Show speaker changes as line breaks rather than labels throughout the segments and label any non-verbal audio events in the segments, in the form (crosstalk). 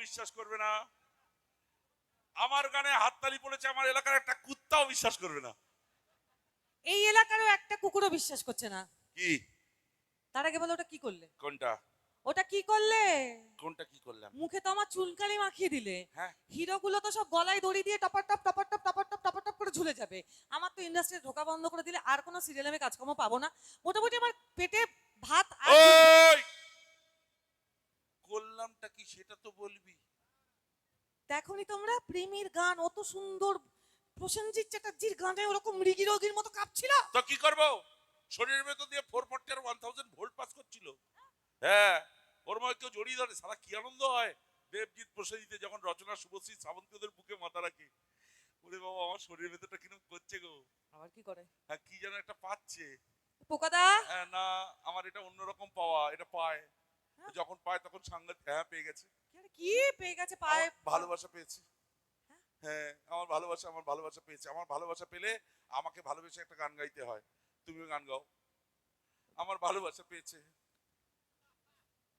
বিশ্বাস করবে না। আমার গানে হাততালি পড়েছে আমার এলাকার একটা কুত্তাও বিশ্বাস করবে না।
এই এলাকারও একটা কুকুরও বিশ্বাস করছে না।
কি?
তার আগে বলো ওটা কি করলে?
কোনটা?
ওটা কি করলে?
কোনটা কি করলাম?
মুখে তো আমার চুলকালি মাখিয়ে দিলে।
হ্যাঁ।
হিরো গুলো তো সব গলায় দড়ি দিয়ে topper top topper top topper top topper top করে ঝুলে যাবে। আমার তো ইন্ডাস্ট্রি ঢোকা বন্ধ করে দিলে আর কোনো সিরিয়ালে আমি কাজকর্ম পাবো না। মোটামুটি আমার পেটে ভাত
ওই! কি সেটা তো বলবি?
দেখনি তোমরা? প্রেমের গান অত সুন্দর প্রসেনজিৎ চ্যাটার্জির গানে ওরকম মৃগী রোগীর মতো কাঁপছিল।
তো কি করব? শরীরের ভেতর দিয়ে ফোর ফোর্টি আর ওয়ান থাউজেন্ড ভোল্ট পাস করছিল। হ্যাঁ ওর মধ্যে কেউ জড়িয়ে ধরে সারা কি আনন্দ হয়? দেবজিৎ প্রসেনজিতে যখন রচনা শুভশ্রী শ্রাবন্তী ওদের বুকে মাথা রাখে ওরে বাবা আমার শরীরের ভেতরটা কীরকম করছে গো?
আবার কি করে?
হ্যাঁ কি যেন একটা পাচ্ছে।
পোকাদা?
হ্যাঁ না আমার এটা অন্যরকম পাওয়া এটা পায়? যখন পায় তখন সাংঘাতিক হ্যাঁ পেয়ে গেছে।
কি পেয়ে গেছে? পায়ে
ভালোবাসা পেয়েছি।
হ্যাঁ?
হ্যাঁ আমার ভালোবাসা আমার ভালোবাসা পেয়েছে। আমার ভালোবাসা পেলে আমাকে ভালোবেসে একটা গান গাইতে হয়। তুমিও গান গাও। আমার ভালোবাসা পেয়েছে।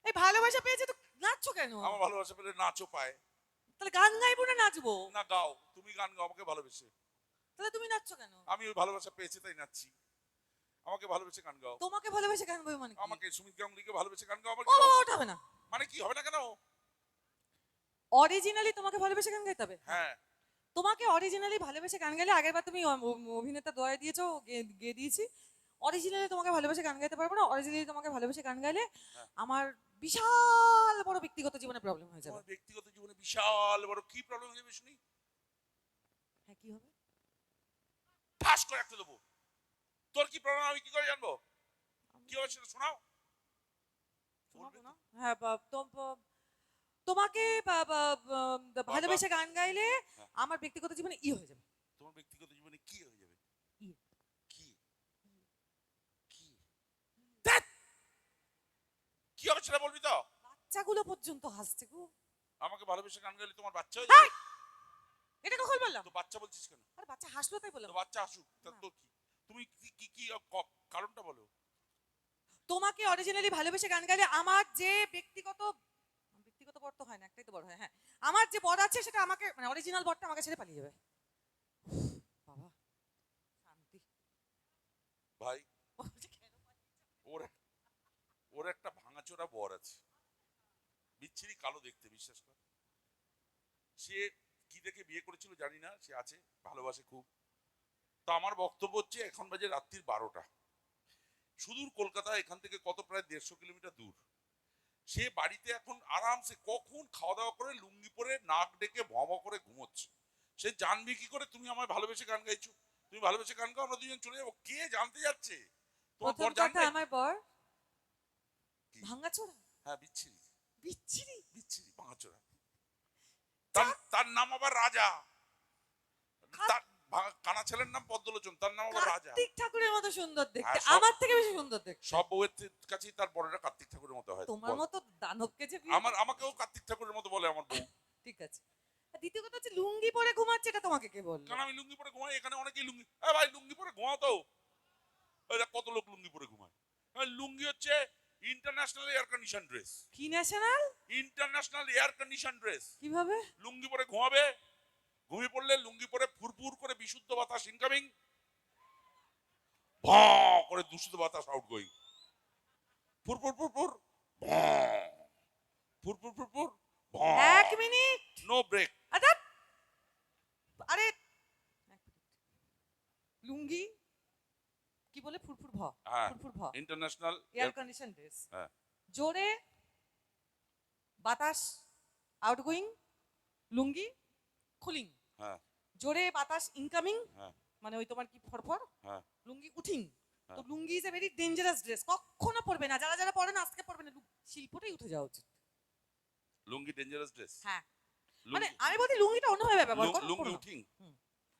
এই ভালোবাসা পেয়েছে তো নাচছো কেন?
আমার ভালোবাসা পেলে নাচও পায়।
তাহলে গান গাইবো না নাচবো?
না গাও। তুমি গান গাও আমাকে ভালোবেসে।
তাহলে তুমি নাচছো কেন?
আমি ওই ভালোবাসা পেয়েছি তাই নাচছি। আমাকে ভালোবেসে গান গাও।
তোমাকে ভালোবেসে গান গাইবো মানে
আমাকে সুমিত গাঙ্গুলিকে ভালোবেসে গান গাও আমার
ও ওটা হবে না।
মানে কি হবে না কেন?
অরিজিনালি তোমাকে ভালোবেসে গান গাইতে হবে?
হ্যাঁ।
তোমাকে অরিজিনালি ভালোবেসে গান গাইলে আগের বার তুমি অভিনেতা দয়া দিয়েছ গে- গেয়ে দিয়েছি। অরিজিনালি তোমাকে ভালোবেসে গান গাইতে পারব না। অরিজিনালি তোমাকে ভালোবেসে গান গাইলে
হ্যাঁ।
আমার বিশাল বড় ব্যক্তিগত জীবনে প্রবলেম হয়ে যাবে।
ব্যক্তিগত জীবনে বিশাল বড় কি প্রবলেম হয়ে যাবে শুনি?
হ্যাঁ কি হবে?
ঠাস করে একটা দেবো। তোর কি প্রবলেম আমি কি করে জানব? কি হবে সেটা শোনাও
হ্যাঁ তোমাকে ভালোবেসে গান গাইলে
হ্যাঁ।
আমার ব্যক্তিগত জীবনে ই হয়ে যাবে।
তোমার ব্যক্তিগত জীবনে কি হয়ে যাবে?
কি?
কি? কি হবে সেটা বলবি তো?
বাচ্চাগুলো পর্যন্ত হাসছে গো।
আমাকে ভালোবেসে গান গাইলে তোমার বাচ্চা হয়ে
হ্যাঁ।
যাবে?
এটা কখন বললাম?
তো বাচ্চা বলছিস কেন?
আরে বাচ্চা হাসলো তাই বললাম।
বাচ্চা আসুক তা তোর কি? তুমি কি কি কারণটা বলো।
তোমাকে অরিজিনালি ভালোবেসে গান গাইলে আমার যে ব্যক্তিগত ব্যক্তিগত বর তো হয় না একটাই তো বড় হয় হ্যাঁ। আমার যে বর আছে সেটা আমাকে মানে অরিজিনাল বরটা আমাকে ছেড়ে পালিয়ে যাবে। বাবা শান্তি।
ভাই? ওর ওর একটা ভাঙাচোরা বর আছে। বিচ্ছিরি কালো দেখতে বিশ্বাস কর। সে কি দেখে বিয়ে করেছিল জানি না সে আছে ভালোবাসে খুব। তো আমার বক্তব্য হচ্ছে এখন বাজে রাত্রির বারোটা। সুদূর কলকাতা এখান থেকে কত প্রায় দেড়শো কিলোমিটার দূর। সে বাড়িতে এখন আরামসে কখন খাওয়া দাওয়া করে লুঙ্গি পরে নাক ডেকে ভম করে ঘুমোচ্ছে। সে জানবে কি করে? তুমি আমায় ভালোবেসে গান গাইছো। তুমি ভালোবেসে গান গাও আমরা দুজন চলে যাব। কে জানতে যাচ্ছে? তোমার বর
কথা আমার বর? ভাঙাচোরা?
হ্যাঁ বিচ্ছিরি।
বিচ্ছিরি?
বিচ্ছিরি পাঁচরা তার নাম আবার রাজা। কানা ছেলের নাম পদ্মলোচন তার নাম আবার রাজা।
কার্তিক ঠাকুরের মতো সুন্দর দেখতে।
হ্যাঁ,
আমার থেকে বেশি সুন্দর দেখতে।
সব বউয়ের কাছেই তার বড়রা কার্তিক ঠাকুরের মতো হয়
তোমার মতো দানবকে যে
আমার আমাকেও কার্তিক ঠাকুরের মতো বলে আমার বউ। (laughs)
ঠিক আছে। দ্বিতীয় কথা হচ্ছে লুঙ্গি পরে ঘুমাচ্ছে এটা তোমাকে কে বলল?
কারণ আমি লুঙ্গি পরে ঘুমাই? এখানে অনেকেই লুঙ্গি এ ভাই লুঙ্গি পরে ঘুমাও তো। কত লোক লুঙ্গি পরে ঘুমায়। লুঙ্গি হচ্ছে ইন্টারন্যাশনাল এয়ার কন্ডিশন ড্রেস
কি national
international air condition dress
কীভাবে?
লুঙ্গি পরে ঘুমাবে ঘুমিয়ে পড়লে লুঙ্গি পরে ফুরফুর করে বিশুদ্ধ বাতাস ইনকামিং ভ করে দূষিত বাতাস আউট গোয়িং ফুরফুর ফুরফুর? ফুরফুর ফুরফুর?
এক মিনিট।
নো ব্রেক
আচ্ছা। আরে লুঙ্গি? কি বলে? ফুরফুর ভ।
হ্যাঁ।
ফুরফুর ভ। International air condition
dress.
জোরে বাতাস আউটগোয়িং লুঙ্গি? কুলিং
হ্যাঁ।
জোরে বাতাস ইনকামিং
হ্যাঁ।
মানে ওই তোমার কি ফরফর?
হ্যাঁ।
লুঙ্গি উঠিং। তো
হ্যাঁ।
Lungi is a very dangerous dress কখনো পরবে না। যারা যারা পরে না আজকে পরবে না। শিল্পটাই উঠে যাওয়া উচিত।
লুঙ্গি ডেঞ্জারাস ড্রেস
হ্যাঁ। মানে আমি বলছি লুঙ্গিটা অন্যভাবে ব্যবহার করো
লুঙ্গি উঠিং।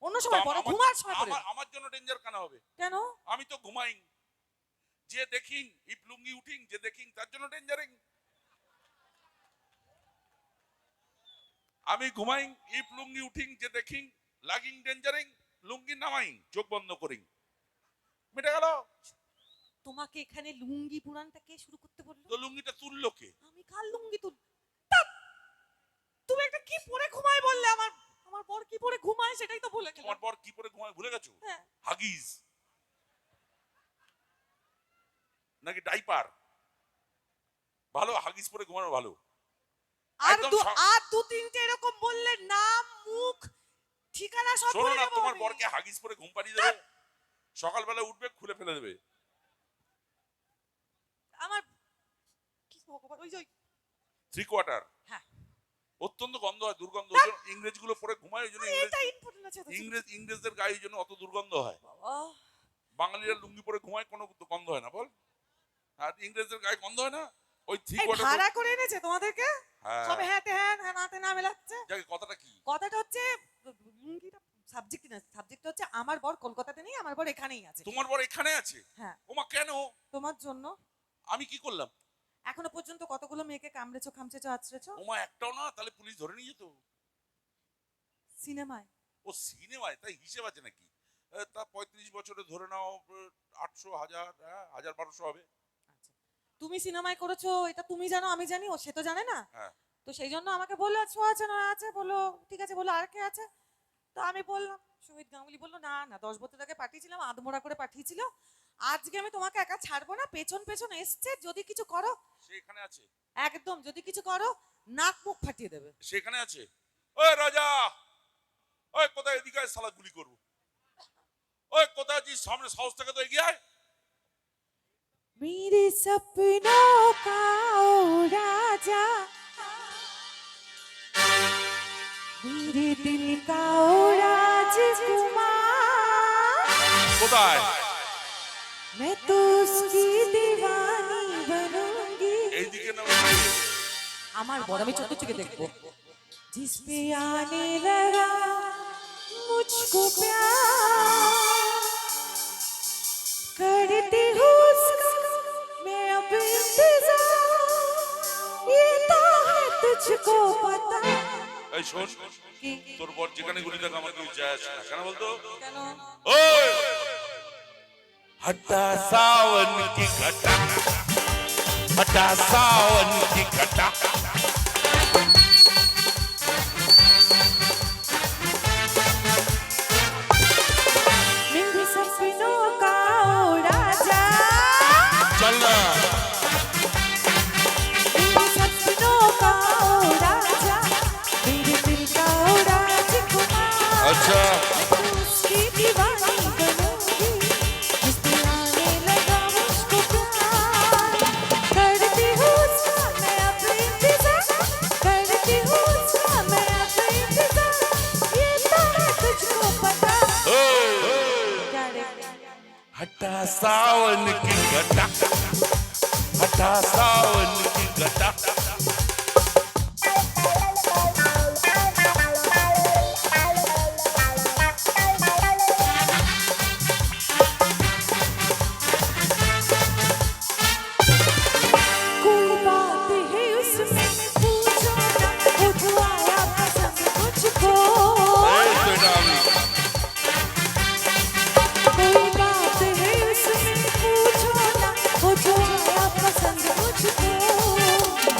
অন্য সময় পরো ঘুমার সময় পরো।
আমার আমার জন্য ডেঞ্জার কেন হবে?
কেন?
আমি তো ঘুমাইং। যে দেখিং ইফ লুঙ্গি উঠিং যে দেখিং তার জন্য ডেঞ্জারিং আমি ঘুমাইং ইপ লুঙ্গি উঠিং যে দেখিং লাগিং ডেঞ্জারিং লুঙ্গি নামাইং চোখ বন্ধ করিং। মিটে গেল?
তোমাকে এখানে লুঙ্গি পুরানটা কে শুরু করতে বলল?
তো লুঙ্গিটা তুললো কে?
আমি কাল লুঙ্গি তুল তুমি একটা কি পরে ঘুমাই বললে আমার? আমার বর কি পরে ঘুমায় সেটাই তো বলে
তোমার বর কি পরে ঘুমায় ভুলে গেছো?
হ্যাঁ।
হাগিস নাকি ডাইপার? ভালো হাগিস পরে ঘুমানো ভালো।
আর দু আর দু তিনটে এরকম বললে নাম মুখ ঠিকানা সব
শোনো
বলে
না তোমার বরকে হাগিজ পরে ঘুম পাড়িয়ে দেবে। সকালবেলা উঠবে খুলে ফেলে দেবে।
আমার কি ভগবান ওই ওই-
থ্রি কোয়ার্টার
হ্যাঁ।
অত্যন্ত গন্ধ হয় দুর্গন্ধ। ইংরেজগুলো পরে ঘুমায় ওই জন্য ইংরেজ ইংরেজদের গায়ে জন্য অত দুর্গন্ধ হয়। বাঙালিরা লুঙ্গি পরে ঘুমায় কোনো গন্ধ হয় না বল। আর ইংরেজদের গায়ে গন্ধ হয় না? ওই
এই ভাড়া করে এনেছে তোমাদেরকে?
হ্যাঁ।
সবে হ্যাঁ হ্যাঁ হ্যাঁ নাতে না মেলাচ্ছে।
কথাটা কি?
কথাটা হচ্ছে সাবজেক্ট না সাবজেক্ট হচ্ছে আমার বর কলকাতাতে নেই আমার বর এখানেই আছে।
তোমার বর এখানে আছে?
হ্যাঁ।
ওমা কেন?
তোমার জন্য।
আমি কি করলাম?
এখনও পর্যন্ত কতগুলো মেয়েকে কামড়েছো খামচেছো আছড়েছো?
ওমা একটাও না তাহলে পুলিশ ধরে নিয়ে যেত।
সিনেমায়।
ও সিনেমায়? তাই হিসেব আছে নাকি? তা পঁয়ত্রিশ বছরে ধরে নাও আটশো হাজার হ্যাঁ, হাজার বারোশো হবে।
তুমি সিনেমায় করেছ এটা তুমি জানো আমি জানি ও সে তো জানে না।
হ্যাঁ।
তো সেই জন্য আমাকে বলল ছো আছে না আছে বলল ঠিক আছে বলল আর কে আছে? তো আমি বললাম সুমিত গাঙ্গুলি বলল না না দশ বছর আগে পাঠিয়েছিলাম আধমোড়া করে পাঠিয়েছিল। আজকে আমি তোমাকে একা ছাড়বো না পেছন পেছন এসছে যদি কিছু করো
সে এখানে আছে?
একদম যদি কিছু করো নাক মুখ ফাটিয়ে দেবে।
সেখানে আছে? ওই রাজা! ওই কোথায় এদিকে শালা গুলি করব। ওই কোথায় সামনে সাহস থেকে তো এগিয়ে আয়।
मेरे सपनों का ओ राजा मेरे दिल का ओ राजकुमार
কোথায়
मैं तो उसकी दीवानी बनूंगी
এইদিকে না
আমার বড় আমি চতুর থেকে দেখবো जिस पे आने लगा मुझको प्यार है तुझको पता
এই শোন
कि
তোর বর যেখানে গুলি থাকে আমার কেউ যায় আসে না কেন বলতো
কেন
ओए हटा सावन की घटा हटा सावन की घटा
nikin gata. Hata sawa nikin gata.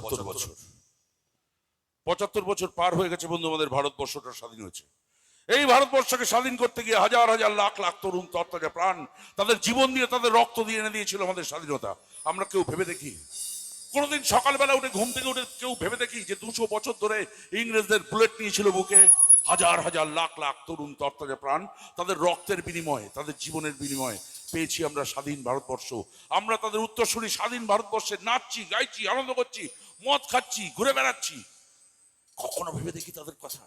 পঁচাত্তর বছর। পঁচাত্তর বছর পার হয়ে গেছে বন্ধু আমাদের ভারতবর্ষটা স্বাধীন হয়েছে। এই ভারতবর্ষকে স্বাধীন করতে গিয়ে হাজার হাজার লাখ লাখ তরুণ তত্ত্বজা প্রাণ তাদের জীবন দিয়ে তাদের রক্ত দিয়ে এনে দিয়েছিল আমাদের স্বাধীনতা। আমরা কেউ ভেবে দেখি। কোনোদিন সকালবেলা উঠে ঘুম থেকে উঠে কেউ ভেবে দেখি যে দুশো বছর ধরে ইংরেজদের বুলেট নিয়েছিল বুকে হাজার হাজার লাখ লাখ তরুণ তত্ত্বজা প্রাণ তাদের রক্তের বিনিময়ে তাদের জীবনের বিনিময়ে পেয়েছি আমরা স্বাধীন ভারতবর্ষ। আমরা তাদের উত্তরসূরি স্বাধীন ভারতবর্ষে নাচছি, গাইছি, আনন্দ করছি, মদ খাচ্ছি, ঘুরে বেড়াচ্ছি। কখনো ভেবে দেখি তাদের কথা?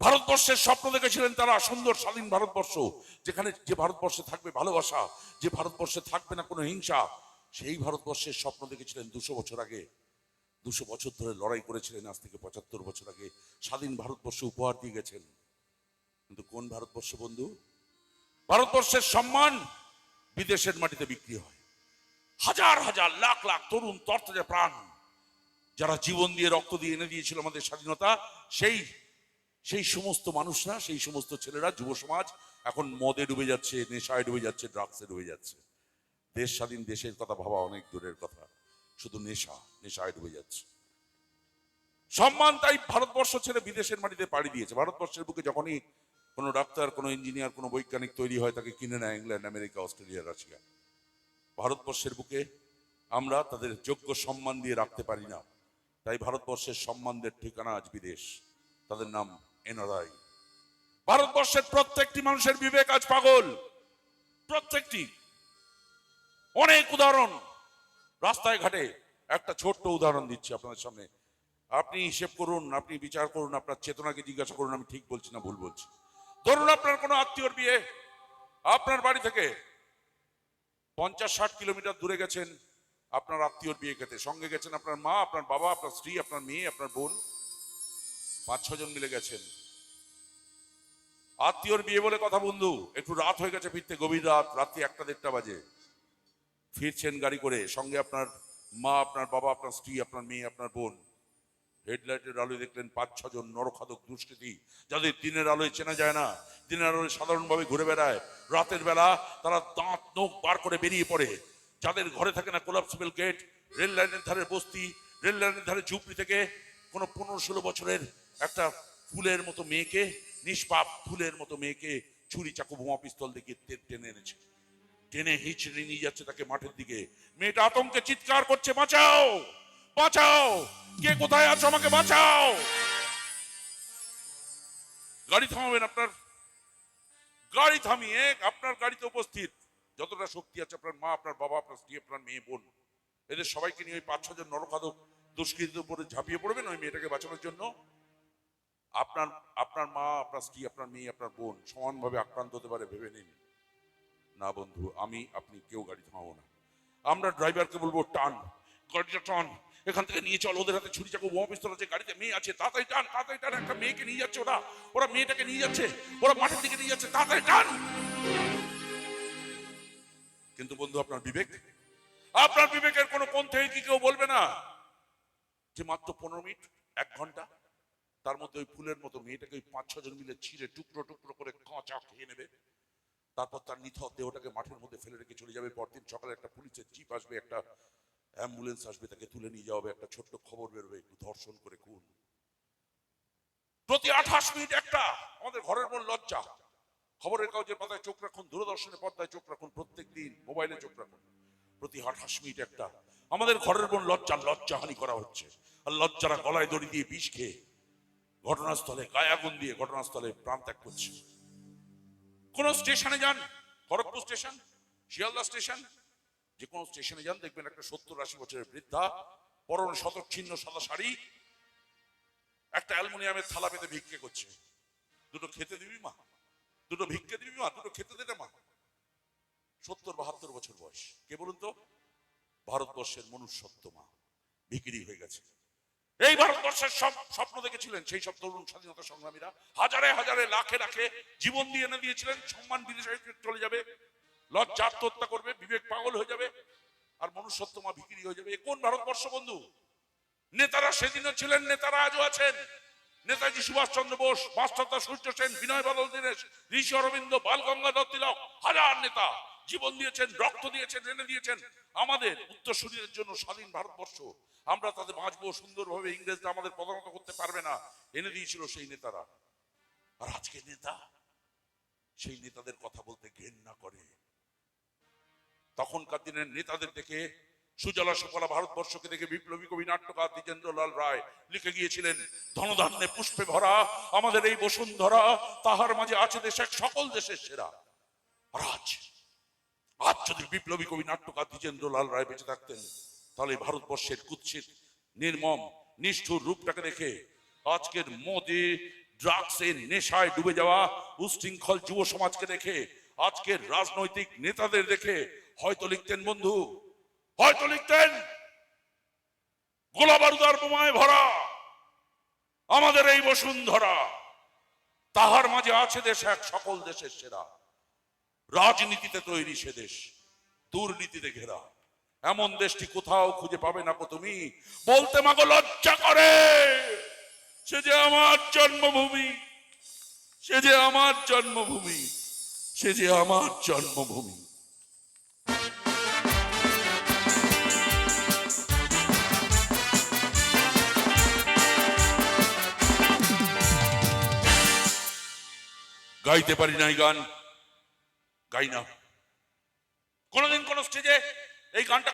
ভারতবর্ষের স্বপ্ন দেখেছিলেন তারা সুন্দর স্বাধীন ভারতবর্ষ, যেখানে যে ভারতবর্ষে থাকবে ভালোবাসা, যে ভারতবর্ষে থাকবে না কোনো হিংসা, সেই ভারতবর্ষের স্বপ্ন দেখেছিলেন দুশো বছর আগে। দুশো বছর ধরে লড়াই করেছিলেন, আজ থেকে পঁচাত্তর বছর আগে। স্বাধীন ভারতবর্ষ উপহার দিয়ে গেছেন। কিন্তু কোন ভারতবর্ষ বন্ধু? ভারতবর্ষের সম্মান বিদেশের মাটিতে বিক্রি হয়। হাজার হাজার লাখ লাখ তরুণ তর্তজা প্রাণ যারা জীবন দিয়ে রক্ত দিয়ে এনে দিয়েছিল আমাদের স্বাধীনতা, সেই সেই সমস্ত মানুষরা, সেই সমস্ত ছেলেরা, যুব সমাজ এখন মদে ডুবে যাচ্ছে, নেশায় ডুবে যাচ্ছে, ড্রাগসে ডুবে যাচ্ছে। দেশ স্বাধীন দেশের কথা ভাবা অনেক দূরের কথা। শুধু নেশা, নেশায় ডুবে যাচ্ছে। সম্মান তাই ভারতবর্ষ ছেড়ে বিদেশের মাটিতে পাড়ি দিয়েছে। ভারতবর্ষের বুকে যখনই কোনো ডাক্তার, কোনো ইঞ্জিনিয়ার, কোনো বৈজ্ঞানিক তৈরি হয়, তাকে কিনে নেয় ইংল্যান্ড, আমেরিকা, অস্ট্রেলিয়া, রাশিয়া। ভারতবর্ষের বুকে আমরা তাদের যোগ্য সম্মান দিয়ে রাখতে পারি না। তাই ভারতবর্ষের সম্মানদের ঠিকানা আজ বিদেশ। তাদের নাম এনআরআই। ভারতবর্ষের প্রত্যেকটি মানুষের বিবেক আজ পাগল। প্রত্যেকটি। অনেক উদাহরণ। রাস্তায় ঘাটে একটা ছোট্ট উদাহরণ দিচ্ছি আপনাদের সামনে। আপনি হিসেব করুন, আপনি বিচার করুন, আপনার চেতনাকে জিজ্ঞাসা করুন, আমি ঠিক বলছি না ভুল বলছি। ধরুন আপনার কোনো আত্মীয়র বিয়ে, আপনার বাড়ি থেকে পঞ্চাশ ষাট কিলোমিটার দূরে গেছেন, আপনার আত্মীয়র বিয়ে খেতে, সঙ্গে গেছেন আপনার মা, আপনার বাবা, আপনার স্ত্রী, আপনার মেয়ে, আপনার বোন, পাঁচ ছজন মিলে গেছেন। আত্মীয়র বিয়ে বলে কথা বন্ধু, একটু রাত হয়ে গেছে ফিরতে, গভীর রাত, রাত্রি একটা দেড়টা বাজে। ফিরছেন গাড়ি করে, সঙ্গে আপনার মা, আপনার বাবা, আপনার স্ত্রী, আপনার মেয়ে, আপনার বোন। হেডলাইটের আলোয় দেখলেন পাঁচ, ছজন নরখাদক দুষ্কৃতী, যাদের দিনের আলোয় চেনা যায় না। দিনের আলোয় সাধারণভাবে ঘুরে বেড়ায়। রাতের বেলা তারা দাঁত, নখ বার করে বেরিয়ে পড়ে। যাদের ঘরে থাকে না কোলাপসিবল গেট, রেল লাইনের ধারে বস্তি, রেল লাইনের ধারে ঝুপড়ি থেকে কোনো পনেরো ষোলো বছরের একটা ফুলের মতো মেয়েকে, নিষ্পাপ ফুলের মতো মেয়েকে ছুরি চাকু বোমা পিস্তল দেখিয়ে টেনে এনেছে। টেনে হিচড়ে নিয়ে যাচ্ছে তাকে মাঠের দিকে। মেয়েটা আতঙ্কে চিৎকার করছে, বাঁচাও! বাঁচাও। কে কোথায় আছো আমাকে বাঁচাও। গাড়ি থামাবেন আপনার। গাড়ি থামিয়ে আপনার গাড়িতে উপস্থিত। যতটা শক্তি আছে আপনার মা, আপনার বাবা, আপনার স্ত্রী, আপনার মেয়ে, বোন। এদের সবাইকে নিয়ে ওই পাঁচ ছজন নরখাদক দুষ্কৃতীর উপরে ঝাঁপিয়ে পড়বেন ওই মেয়েটাকে বাঁচানোর জন্য। আপনার আপনার মা, আপনার স্ত্রী, আপনার মেয়ে, আপনার বোন সমানভাবে আক্রান্ত হতে পারে, ভেবে নিন। না বন্ধু, আমি, আপনি কেউ গাড়ি থামাবো না। আমরা ড্রাইভারকে বলব, টান, গাড়িটা টান। এখান থেকে নিয়ে চল, ওদের হাতে ছুরি চাকু বোমা পিস্তল আছে, গাড়িতে মেয়ে আছে, তাড়াতাড়ি টান তাড়াতাড়ি টান, একটা মেয়েকে নিয়ে যাচ্ছে ওরা। ওরা মেয়েটাকে নিয়ে যাচ্ছে, ওরা মাঠের দিকে নিয়ে যাচ্ছে, তাড়াতাড়ি টান। কিন্তু বন্ধু, আপনার বিবেক? আপনার বিবেকের কোনো কোন থেকে কি কেউ বলবে না? যে মাত্র পনেরো মিনিট, এক ঘণ্টা, তার মধ্যে ওই ফুলের মতো মেয়েটাকে ওই পাঁচ ছজন মিলে ছিঁড়ে টুকরো টুকরো করে কাঁচা খেয়ে নেবে। তারপর তার নিথর দেহটাকে মাঠের মধ্যে ফেলে রেখে চলে যাবে। পরদিন সকালে একটা পুলিশের জিপ আসবে, একটা অ্যাম্বুলেন্স আসবে, তাকে তুলে নিয়ে যাওয়া হবে, একটা ছোট্ট খবর বেরোবে একটু ধর্ষণ করে খুন। প্রতি আঠাশ মিনিট একটা, আমাদের ঘরের মন লজ্জা। খবরের কাগজের পাতায় চোখ রাখুন, দূরদর্শনের পর্দায় চোখ রাখুন প্রত্যেক দিন, মোবাইলে চোখ রাখুন। প্রতি আঠাশ মিনিট একটা। আমাদের ঘরের মন লজ্জা লজ্জাহানি করা হচ্ছে। আর লজ্জারা গলায় দড়ি দিয়ে বিষ খেয়ে ঘটনাস্থলে গায়ে আগুন দিয়ে ঘটনাস্থলে প্রাণ ত্যাগ করছে। কোন স্টেশনে যান? খড়গপুর স্টেশন? শিয়ালদা স্টেশন? যে কোনো স্টেশনে যান, দেখবেন একটা সত্তর আশি বছরের বৃদ্ধা, পরনে শতচ্ছিন্ন সাদা শাড়ি, একটা অ্যালুমিনিয়ামের থালা পেতে ভিক্ষে করছে। দুটো খেতে দিবি মা? দুটো ভিক্ষে দিবি মা? দুটো খেতে দে মা। সত্তর বাহাত্তর বছর বয়স। কে বলুন তো? ভারতবর্ষের মনুষ্যত্ব মা। বিক্রি হয়ে গেছে। এই ভারতবর্ষের সব স্বপ্ন দেখেছিলেন সেই সব তরুণ স্বাধীনতা সংগ্রামীরা। হাজারে হাজারে লাখে লাখে জীবন দিয়ে এনে দিয়েছিলেন। সম্মান বিদেশে চলে যাবে। লজ্জা আত্মহত্যা করবে, বিবেক পাগল হয়ে যাবে, আর মনুষ্যত্ব মা বিক্রি হয়ে যাবে। কোন ভারতবর্ষ বন্ধু? নেতারা সেদিনও ছিলেন, নেতারা আজও আছেন। নেতাজি সুভাষচন্দ্র বোস মাস্টারদা সূর্য সেন, বিনয় বাদল দীনেশ, ঋষি অরবিন্দ, বাল গঙ্গাধর তিলক, হাজার নেতা জীবন দিয়েছেন, রক্ত দিয়েছেন এনে দিয়েছেন। আমাদের উত্তরসূরিদের জন্য স্বাধীন ভারতবর্ষ। আমরা তাদের বাঁচবো সুন্দরভাবে, ইংরেজরা আমাদের প্রধানত করতে পারবে না, এনে দিয়েছিল সেই নেতারা। আর আজকে নেতা, সেই নেতাদের কথা বলতে ঘেন্না করে। তখনকার দিনের নেতাদের দেখে সুজলা সুফলা ভারতবর্ষকে দেখে বিপ্লবী কবি নাট্যকার দ্বিজেন্দ্রলাল রায় লিখে গিয়েছিলেন, ধনধান্যে পুষ্পে ভরা, আমাদের এই বসুন্ধরা, তাহার মাঝে আছে দেশের সকল দেশের সেরা। আর আজ আজ যদি বিপ্লবী কবি নাট্যকার দ্বিজেন্দ্রলাল রায় বেঁচে থাকতেন, তাহলে ভারতবর্ষের কুৎসিত, নির্মম, নিষ্ঠুর রূপটাকে দেখে আজকের মোদী ড্রাগসের নেশায় ডুবে যাওয়া উশৃঙ্খল যুব সমাজকে দেখে, আজকের রাজনৈতিক নেতাদের দেখে হয়তো লিখতেন বন্ধু, হয়তো লিখতেন। গোলা বারুদার বোমায় ভরা, আমাদের এই বসুন্ধরা, তাহার মাঝে আছে দেশ এক, সকল দেশের সেরা। রাজনীতিতে তৈরি সে দেশ, দুর্নীতিতে ঘেরা। এমন দেশটি কোথাও খুঁজে পাবে না কো তুমি? বলতে মাগো লজ্জা করে। সে যে আমার জন্মভূমি, সে যে আমার জন্মভূমি, সে যে আমার জন্মভূমি। গাইতে পারি না এই গান। গাই না। কোনোদিন কোন স্টেজে এই গানটা